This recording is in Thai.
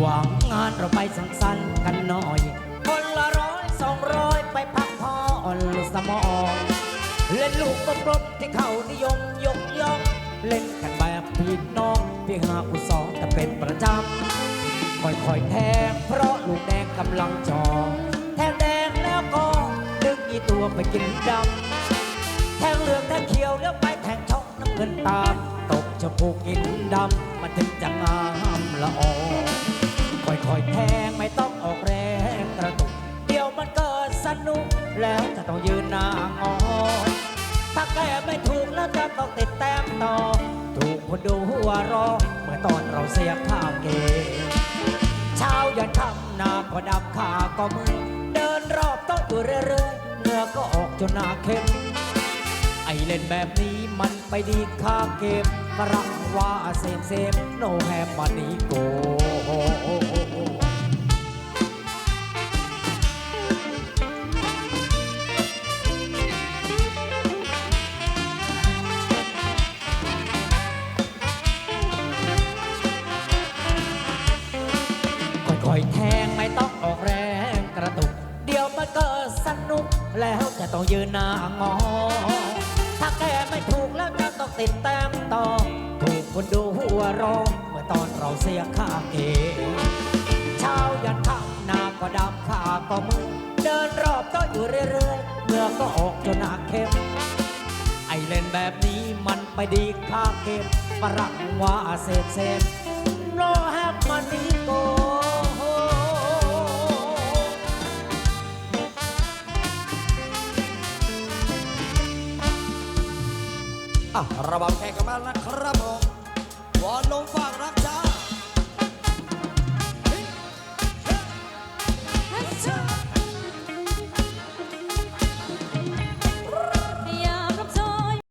หวังงานเราไปสังสรรค์กันหน่อย คนละร้อยสองร้อยไปพักผ่อนสมองเล่นลูกกลมๆที่เขานิยมยกย่องเล่นกันแบบพี่น้องพียงหากุศลแต่เป็นประจำค่อยๆแทงเพราะลูกแดงกำลังจองแทงแดงแล้วก็ดึงอีตัวไปกินดำแทงเหลืองแทงเขียวแล้วไปแทงช่องน้ำเงินตามตกชมพูกอินดำมันถึงจะงามละออ คอยแทงไม่ต้องออกแรงกระตุก เดี๋ยวมันเกิดสนุก แล้วจะต้องยืนหน้างอนถ้าแก้ไม่ถูกแล้วจะต้องติดแต้มต่อ ถูกคนดูหัวรอเมื่อตอนเราเสียข้าวเกมเช้ายันค่ำหน้าก็ดำขาก็มือเดินรอบโต๊ะอยู่เรื่อยๆเหงื่อก็ออกจนหน้าเข้มไอเล่นแบบนี้มันไปดีค่าเกมฝรั่งว่าเซมเซมโนแฮมมันนีโก แทงไม่ต้องออกแรงกระตุก เดี๋ยวมันก็สนุก แล้วจะต้องยืนหน้างอ ถ้าแกไม่ถูกแล้วจะต้องติดแต้มต่อ ถูกคนดูหัวเรองเมื่อตอนเราเสียข้างเองเช้ายันค่ำหน้าก็ดำขาก็มือเดินรอบโต๊ะอยู่เรื่อยๆเหงื่อก็ออกจนหน้าเข้มไอเล่นแบบนี้มันไปดีค่าเกมฝรั่งว่าเซฟเซฟ อะระบำแข่งกันมาแล้วครับผมวอนลงฝากรัก